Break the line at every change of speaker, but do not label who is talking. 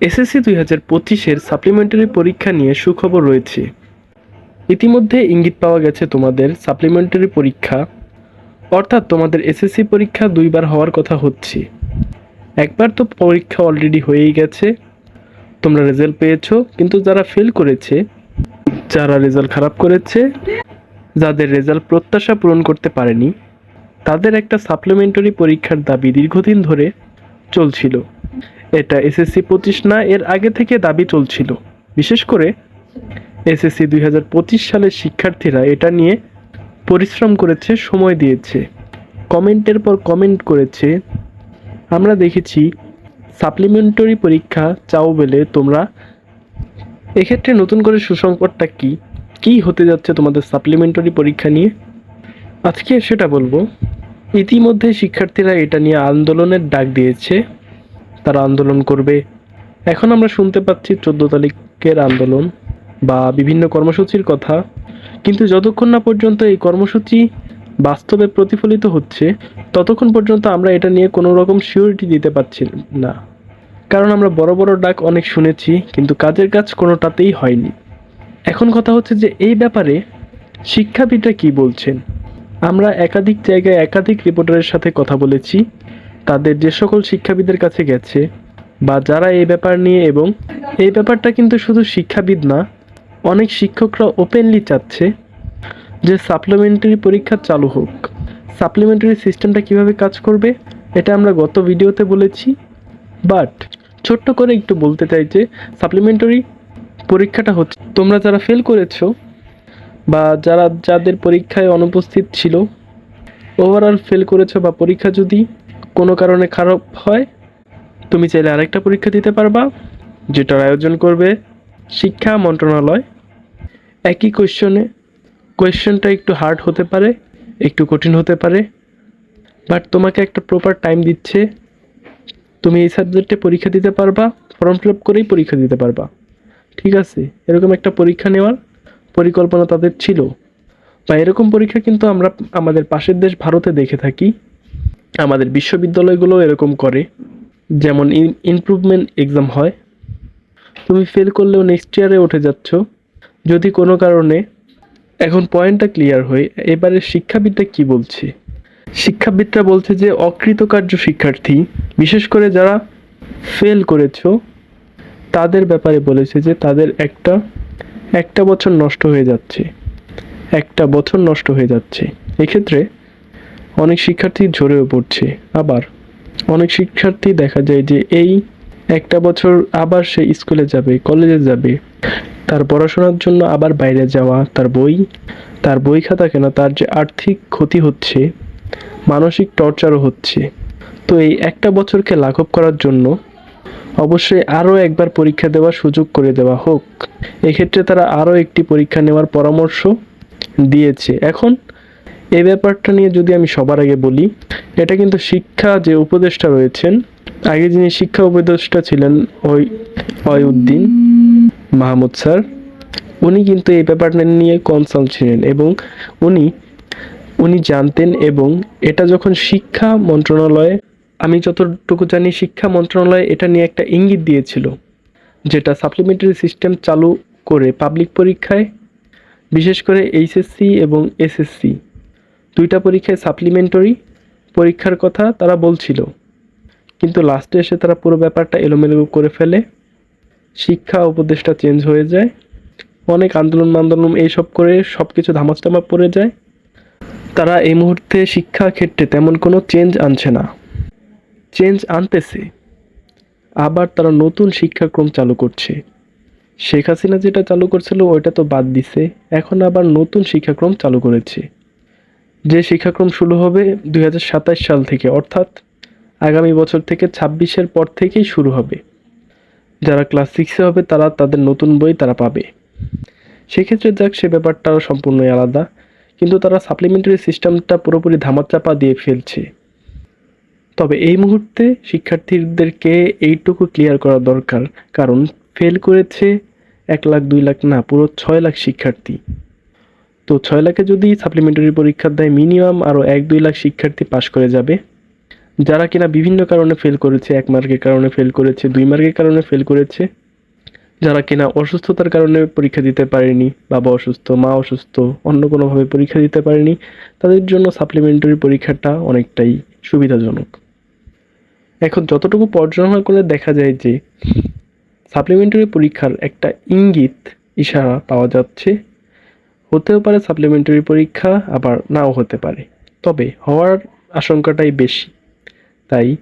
SSC দুই হাজার পঁচিশের সাপ্লিমেন্টারি পরীক্ষা নিয়ে সুখবর রয়েছে। ইতিমধ্যে ইঙ্গিত পাওয়া গেছে তোমাদের সাপ্লিমেন্টারি পরীক্ষা। অর্থাৎ তোমাদের এসএসসি পরীক্ষা দুইবার হওয়ার কথা হচ্ছে। একবার তো পরীক্ষা অলরেডি হয়েই গেছে। তোমরা রেজাল্ট পেয়েছ, কিন্তু যারা ফেল করেছে, যারা রেজাল্ট খারাপ করেছে, যাদের রেজাল্ট প্রত্যাশা পূরণ করতে পারেনি, তাদের একটা সাপ্লিমেন্টারি পরীক্ষার দাবি দীর্ঘদিন ধরে চলছিল। এটা এসএসসি পঁচিশ না, এর আগে থেকে দাবি চলছিল। বিশেষ করে এসএসসি দুই হাজার পঁচিশ সালের শিক্ষার্থীরা এটা নিয়ে পরিশ্রম করেছে, সময় দিয়েছে। কমেন্টের পর কমেন্ট করেছে, আমরা দেখেছি সাপ্লিমেন্টারি পরীক্ষা চাও বলে তোমরা। এক্ষেত্রে নতুন করে সুসংবাদটা কি? কি হতে যাচ্ছে তোমাদের সাপ্লিমেন্টারি পরীক্ষা নিয়ে? আজকে সেটা বলব। ইতিমধ্যে শিক্ষার্থীরা এটা নিয়ে আন্দোলনের ডাক দিয়েছে। তারা আন্দোলন করবে। এখন আমরা শুনতে পাচ্ছি চোদ্দ তারিখের আন্দোলন বা বিভিন্ন কর্মসূচির কথা। কিন্তু যতক্ষণ না পর্যন্ত এই কর্মসূচি বাস্তবে প্রতিফলিত হচ্ছে, ততক্ষণ পর্যন্ত আমরা এটা নিয়ে কোনো রকম সিউরিটি দিতে পারছি না। কারণ আমরা বড় বড় ডাক অনেক শুনেছি, কিন্তু কাজের কাজ কোনোটাতেই হয়নি। এখন কথা হচ্ছে যে এই ব্যাপারে শিক্ষাবিদরা কি বলছেন? আমরা একাধিক জায়গায় একাধিক রিপোর্টারের সাথে কথা বলেছি। তাদের যে সকল শিক্ষাবিদের কাছে গেছে, বা যারা এই ব্যাপার নিয়ে এবং এই ব্যাপারটা কিন্তু শুধু শিক্ষাবিদ না, অনেক শিক্ষকরা ওপেনলি চাচ্ছে যে সাপ্লিমেন্টারি পরীক্ষা চালু হোক। সাপ্লিমেন্টারি সিস্টেমটা কীভাবে কাজ করবে, এটা আমরা গত ভিডিওতে বলেছি। বাট ছোট্ট করে একটু বলতে চাই যে সাপ্লিমেন্টারি পরীক্ষাটা হচ্ছে, তোমরা যারা ফেল করেছ, বা যারা, যাদের পরীক্ষায় অনুপস্থিত ছিল ওভারঅল ফেল করেছ বা পরীক্ষা যদি কোনো কারণে খারাপ হয়, তুমি চাইলে আরেকটা পরীক্ষা দিতে পারবা, যেটার আয়োজন করবে শিক্ষা মন্ত্রণালয়। একই কোয়েশ্চনে কোয়েশ্চনটা একটু হার্ড হতে পারে, একটু কঠিন হতে পারে বাট তোমাকে একটা প্রপার টাইম দিচ্ছে। তুমি এই সাবজেক্টে পরীক্ষা দিতে পারবা ফর্ম ফিল আপ করেই পরীক্ষা দিতে পারবা। ঠিক আছে? এরকম একটা পরীক্ষা নেওয়ার পরিকল্পনা তাদের ছিল। বা এরকম পরীক্ষা কিন্তু আমরা আমাদের পাশের দেশ ভারতে দেখে থাকি। আমাদের বিশ্ববিদ্যালয়গুলো এরকম করে। যেমন ইমপ্রুভমেন্ট এক্সাম হয়। তুমি ফেল করলেও নেক্সট ইয়ারে উঠে যাচ্ছ। যদি কোনো কারণে এখন পয়েন্টটা ক্লিয়ার হয়ে, এবারে শিক্ষাবিদরা কি বলছে? শিক্ষাবিদরা বলছে যে অকৃতকার্য শিক্ষার্থী, বিশেষ করে যারা ফেল করেছ, তাদের ব্যাপারে বলেছে যে তাদের একটা একটা বছর নষ্ট হয়ে যাচ্ছে। একটা বছর নষ্ট হয়ে যাচ্ছে। এক্ষেত্রে অনেক শিক্ষার্থী ঝরেও পড়ছে। আবার অনেক শিক্ষার্থী দেখা যায় যে এই একটা বছর আবার সে স্কুলে যাবে, কলেজে যাবে। তার পড়াশোনার জন্য আবার বাইরে যাওয়া, তার বই তার বই খাতা কেনা, তার যে আর্থিক ক্ষতি হচ্ছে, মানসিক টর্চারও হচ্ছে। তো এই একটা বছরকে লাঘব করার জন্য অবশ্যই আরও একবার পরীক্ষা দেওয়ার সুযোগ করে দেওয়া হোক। এক্ষেত্রে তারা আরও একটি পরীক্ষা নেওয়ার পরামর্শ দিয়েছে। এখন এই ব্যাপারটা নিয়ে যদি আমি সবার আগে বলি, এটা কিন্তু শিক্ষা যে উপদেষ্টা রয়েছেন, আগে যিনি শিক্ষা উপদেষ্টা ছিলেন ওই অয়উদ্দিন মাহমুদ স্যার, উনি কিন্তু এই ব্যাপারটা নিয়ে কনসাল্ট ছিলেন এবং উনি উনি জানতেন এবং এটা যখন শিক্ষা মন্ত্রণালয়ে, আমি যতটুকু জানি শিক্ষা মন্ত্রণালয় এটা নিয়ে একটা ইঙ্গিত দিয়েছিল, যেটা সাপ্লিমেন্টারি সিস্টেম চালু করে পাবলিক পরীক্ষায়, বিশেষ করে এইচএসসি এবং এসএসসি। দুইটা পরীক্ষায় সাপ্লিমেন্টারি পরীক্ষার কথা তারা বলছিল। কিন্তু লাস্টে এসে তারা পুরো ব্যাপারটা এলোমেলো করে ফেলে। শিক্ষা উপদেশটা চেঞ্জ হয়ে যায়। অনেক আন্দোলন আন্দোলন এইসব করে সব কিছু ধামাচাপা পড়ে যায়। তারা এই মুহূর্তে শিক্ষা ক্ষেত্রে তেমন কোনো চেঞ্জ আনছে না। চেঞ্জ আনতেছে। আবার তারা নতুন শিক্ষাক্রম চালু করছে। শেখ হাসিনা যেটা চালু করছিল ওইটা তো বাদ দিছে। এখন আবার নতুন শিক্ষাক্রম চালু করেছে। যে শিক্ষাক্রম শুরু হবে দুই হাজার সাতাশ সাল থেকে, অর্থাৎ আগামী বছর থেকে ছাব্বিশের পর থেকেই শুরু হবে। যারা ক্লাস সিক্সে হবে, তারা তাদের নতুন বই তারা পাবে। সেক্ষেত্রে যাক, সে ব্যাপারটাও সম্পূর্ণই আলাদা, কিন্তু তারা সাপ্লিমেন্টারি সিস্টেমটা পুরোপুরি ধামাচাপা দিয়ে ফেলছে। তবে এই মুহূর্তে শিক্ষার্থীদেরকে এইটুকু ক্লিয়ার করা দরকার, কারণ ফেল করেছে এক লাখ, দুই লাখ না, পুরো ছয় লাখ শিক্ষার্থী। তো ছয় লাখে যদি সাপ্লিমেন্টারি পরীক্ষা দেয় মিনিমাম আরও এক, দুই লাখ শিক্ষার্থী পাশ করে যাবে। যারা কিনা বিভিন্ন কারণে ফেল করেছে, এক মার্কের কারণে ফেল করেছে, দুই মার্কের কারণে ফেল করেছে, যারা কিনা অসুস্থতার কারণে পরীক্ষা দিতে পারেনি বাবা অসুস্থ, মা অসুস্থ, অন্য কোনোভাবে পরীক্ষা দিতে পারেনি, তাদের জন্য সাপ্লিমেন্টারি পরীক্ষাটা অনেকটাই সুবিধাজনক। এখন যতটুকু পর্যালোচনা করে দেখা যায় যে সাপ্লিমেন্টারি পরীক্ষার একটা ইঙ্গিত ইশারা পাওয়া যাচ্ছে হতেও পারে সাপ্লিমেন্টারি পরীক্ষা আবার নাও হতে পারে। তবে হওয়ার আশঙ্কাটাই বেশি। তাই